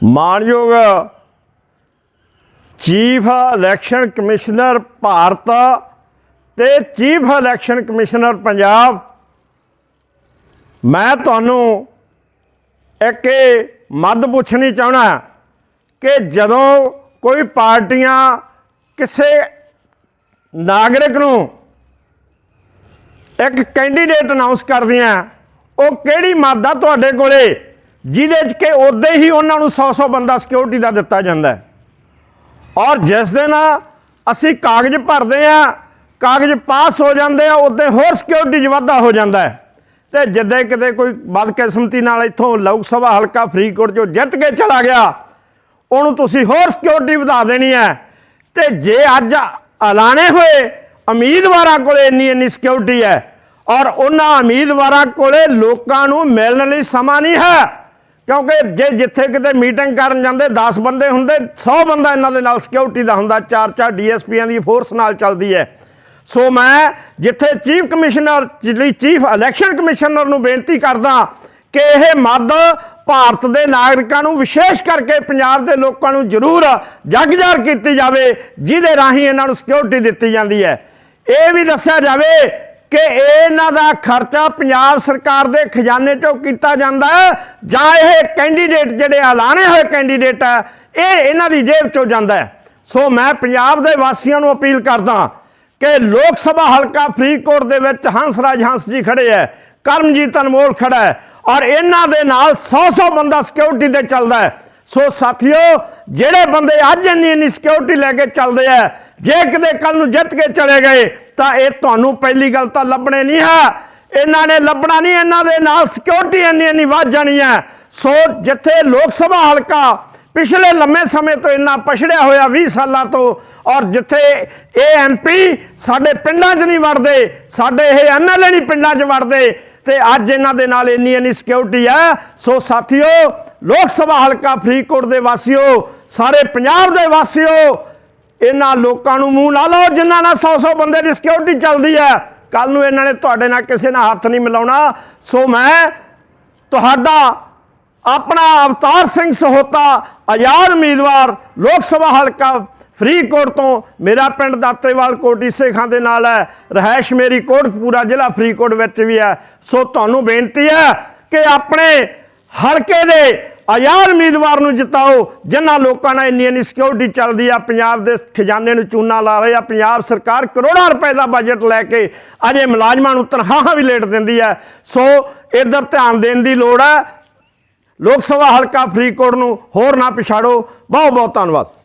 ਮਾਨਯੋਗ chief election commissioner Bharat ਤੇ chief election commissioner Punjab, ਮੈਂ ਤੁਹਾਨੂੰ ਇੱਕ ਇਹ ਮੱਦ ਪੁੱਛਣੀ ਚਾਹਣਾ ਕਿ ਜਦੋਂ ਕੋਈ ਪਾਰਟੀਆਂ ਕਿਸੇ ਨਾਗਰਿਕ ਨੂੰ ਇੱਕ ਕੈਂਡੀਡੇਟ ਅਨਾਉਂਸ ਕਰਦੀਆਂ, ਉਹ ਕਿਹੜੀ ਮਾਦਾ ਤੁਹਾਡੇ ਕੋਲੇ? ਜਿਹਦੇ ਚ ਕਿ ਉਦੋਂ ਹੀ ਉਹਨਾਂ ਨੂੰ 100-100 ਬੰਦਾ ਸਿਕਿਉਰਿਟੀ ਦਾ ਦਿੱਤਾ ਜਾਂਦਾ ਹੈ। ਔਰ ਜਿਸ ਦਿਨ ਅਸੀਂ ਕਾਗਜ਼ ਭਰਦੇ ਆ, ਕਾਗਜ਼ ਪਾਸ ਹੋ ਜਾਂਦੇ ਆ ਉਦੋਂ ਹੋਰ ਸਿਕਿਉਰਿਟੀ 'ਚ ਵਾਧਾ ਹੋ ਜਾਂਦਾ ਹੈ। ਤੇ ਜਿੱਦੇ ਕਿਤੇ ਕੋਈ ਬਦਕਿਸਮਤੀ ਨਾਲ ਇੱਥੋਂ ਲੋਕ ਸਭਾ ਹਲਕਾ ਫਰੀਦਕੋਟ ਚੋਂ ਜਿੱਤ ਕੇ ਚਲਾ ਗਿਆ, ਉਹਨੂੰ ਤੁਸੀਂ ਹੋਰ ਸਿਕਿਉਰਿਟੀ ਵਧਾ ਦੇਣੀ ਹੈ। ਤੇ ਜੇ ਅੱਜ ਐਲਾਨੇ ਹੋਏ ਉਮੀਦਵਾਰਾਂ ਕੋਲੇ ਇੰਨੀ ਇੰਨੀ ਸਿਕਿਉਰਿਟੀ ਹੈ, ਔਰ ਉਹਨਾਂ ਉਮੀਦਵਾਰਾਂ ਕੋਲੇ ਲੋਕਾਂ ਨੂੰ ਮਿਲਣ ਲਈ ਸਮਾਂ ਨਹੀਂ ਹੈ ਕਿਉਂਕਿ ਜੇ ਜਿੱਥੇ ਕਿਤੇ ਮੀਟਿੰਗ ਕਰਨ ਜਾਂਦੇ 10 ਬੰਦੇ ਹੁੰਦੇ 100 ਬੰਦਾ ਇਹਨਾਂ ਦੇ ਨਾਲ ਸਿਕਿਉਰਿਟੀ ਦਾ ਹੁੰਦਾ, ਚਾਰ ਚਾਰ ਡੀਐਸਪੀਆਂ ਦੀ ਫੋਰਸ ਨਾਲ ਚੱਲਦੀ ਹੈ। ਸੋ ਮੈਂ ਜਿੱਥੇ ਚੀਫ ਕਮਿਸ਼ਨਰ ਜਿਹੜੀ ਚੀਫ ਇਲੈਕਸ਼ਨ ਕਮਿਸ਼ਨਰ ਨੂੰ ਬੇਨਤੀ ਕਰਦਾ ਕਿ ਇਹ ਮੱਦ ਭਾਰਤ ਦੇ ਨਾਗਰਿਕਾਂ ਨੂੰ ਵਿਸ਼ੇਸ਼ ਕਰਕੇ ਪੰਜਾਬ ਦੇ ਲੋਕਾਂ ਨੂੰ ਜ਼ਰੂਰ ਜਗਜਾਰ ਕੀਤੀ ਜਾਵੇ, ਜਿਹਦੇ ਰਾਹੀਂ ਇਹਨਾਂ ਨੂੰ ਸਿਕਿਉਰਿਟੀ ਦਿੱਤੀ ਜਾਂਦੀ ਹੈ। ਇਹ ਵੀ ਦੱਸਿਆ ਜਾਵੇ ਕਿ ਇਹਨਾਂ ਦਾ ਖਰਚਾ ਪੰਜਾਬ ਸਰਕਾਰ ਦੇ ਖਜ਼ਾਨੇ ਚੋਂ ਕੀਤਾ ਜਾਂਦਾ ਹੈ, ਜਾਂ ਇਹ ਕੈਂਡੀਡੇਟ ਜਿਹੜੇ ਐਲਾਨੇ ਹੋਏ ਕੈਂਡੀਡੇਟ ਹੈ ਇਹ ਇਹਨਾਂ ਦੀ ਜੇਬ ਚੋਂ ਜਾਂਦਾ ਹੈ। ਸੋ ਮੈਂ ਪੰਜਾਬ ਦੇ ਵਾਸੀਆਂ ਨੂੰ ਅਪੀਲ ਕਰਦਾ ਕਿ ਲੋਕ ਸਭਾ ਹਲਕਾ ਫਰੀਦਕੋਟ ਦੇ ਵਿੱਚ ਹੰਸਰਾਜ ਹੰਸ ਜੀ ਖੜੇ ਹੈ, ਕਰਮਜੀਤ ਅਨਮੋਲ ਖੜਾ ਹੈ, ਔਰ ਇਹਨਾਂ ਦੇ ਨਾਲ 100-100 ਬੰਦਾ ਸਿਕਿਉਰਿਟੀ ਤੇ ਚੱਲਦਾ ਹੈ। ਸੋ ਸਾਥੀਓ, ਜਿਹੜੇ ਬੰਦੇ ਅੱਜ ਇੰਨੀ ਇੰਨੀ ਸਿਕਿਉਰਿਟੀ ਲੈ ਕੇ ਚੱਲਦੇ ਆ, ਜੇ ਕਿਤੇ ਕੱਲ ਨੂੰ ਜਿੱਤ ਕੇ ਚਲੇ ਗਏ, ਤਾਂ ਇਹ ਤੁਹਾਨੂੰ ਪਹਿਲੀ ਗੱਲ ਤਾਂ ਲੱਭਣੇ ਨਹੀਂ ਹੈ ਇਹਨਾਂ ਨੇ ਲੱਭਣਾ ਨਹੀਂ, ਇਹਨਾਂ ਦੇ ਨਾਲ ਸਿਕਿਉਰਿਟੀ ਇੰਨੀ ਇੰਨੀ ਵੱਧ ਜਾਣੀ ਹੈ ਸੋ ਜਿੱਥੇ ਲੋਕ ਸਭਾ ਹਲਕਾ ਪਿਛਲੇ ਲੰਮੇ ਸਮੇਂ ਤੋਂ ਇੰਨਾ ਪਛੜਿਆ ਹੋਇਆ 20 ਸਾਲਾਂ ਤੋਂ, ਔਰ ਜਿੱਥੇ ਇਹ ਐਮਪੀ ਸਾਡੇ ਪਿੰਡਾਂ 'ਚ ਨਹੀਂ ਵੜਦੇ, ਸਾਡੇ ਇਹ ਐਮਐਲਏ ਨਹੀਂ ਪਿੰਡਾਂ 'ਚ ਵੜਦੇ, ਤੇ ਅੱਜ ਇਹਨਾਂ ਦੇ ਨਾਲ ਇੰਨੀ ਇੰਨੀ ਸਿਕਿਉਰਿਟੀ ਹੈ ਸੋ ਸਾਥੀਓ ਲੋਕ ਸਭਾ ਹਲਕਾ ਫਰੀਦਕੋਟ ਦੇ ਵਾਸੀਓ, ਸਾਰੇ ਪੰਜਾਬ ਦੇ ਵਾਸੀਓ, ਇਹਨਾਂ ਲੋਕਾਂ ਨੂੰ ਮੂੰਹ ਲਾ ਲਓ, ਜਿਨ੍ਹਾਂ ਨਾਲ 100-100 ਬੰਦੇ ਦੀ ਸਿਕਿਉਰਿਟੀ ਚੱਲਦੀ ਹੈ। ਕੱਲ ਨੂੰ ਇਹਨਾਂ ਨੇ ਤੁਹਾਡੇ ਨਾਲ ਕਿਸੇ ਨਾਲ ਹੱਥ ਨਹੀਂ ਮਿਲਾਉਣਾ। ਸੋ ਮੈਂ ਤੁਹਾਡਾ ਆਪਣਾ ਅਵਤਾਰ ਸਿੰਘ ਸਹੋਤਾ, ਆਜ਼ਾਦ ਉਮੀਦਵਾਰ ਲੋਕ ਸਭਾ ਹਲਕਾ ਫਰੀਦਕੋਟ ਤੋਂ, ਮੇਰਾ ਪਿੰਡ ਦਾਤੇਵਾਲ ਕੋਟੀ ਸੇਖਾਂ ਦੇ ਨਾਲ ਹੈ। ਰਹਿائش ਮੇਰੀ ਕੋਟਪੂਰਾ ਜ਼ਿਲ੍ਹਾ ਫਰੀਦਕੋਟ ਵਿੱਚ ਵੀ ਹੈ। ਸੋ ਤੁਹਾਨੂੰ ਬੇਨਤੀ ਹੈ ਕਿ ਆਪਣੇ ਹਲਕੇ ਦੇ ਆਜ਼ਾਦ ਉਮੀਦਵਾਰ ਨੂੰ ਜਿਤਾਓ। ਜਿਨ੍ਹਾਂ ਲੋਕਾਂ ਨਾਲ ਇੰਨੀ ਇੰਨੀ ਸਿਕਿਉਰਿਟੀ ਚੱਲਦੀ ਆ, ਪੰਜਾਬ ਦੇ ਖਜ਼ਾਨੇ ਨੂੰ ਚੂਨਾ ਲਾ ਰਹੇ ਆ, ਪੰਜਾਬ ਸਰਕਾਰ ਕਰੋੜਾਂ ਰੁਪਏ ਦਾ ਬਜਟ ਲੈ ਕੇ ਅਜੇ ਮੁਲਾਜ਼ਮਾਂ ਨੂੰ ਤਨਖਾਹਾਂ ਵੀ ਲੇਟ ਦਿੰਦੀ ਹੈ ਸੋ ਇਧਰ ਧਿਆਨ ਦੇਣ ਦੀ ਲੋੜ ਹੈ ਲੋਕ ਸਭਾ ਹਲਕਾ ਫਰੀਦਕੋਟ ਨੂੰ ਹੋਰ ਨਾ ਪਿਛਾੜੋ। ਬਹੁਤ ਬਹੁਤ ਧੰਨਵਾਦ।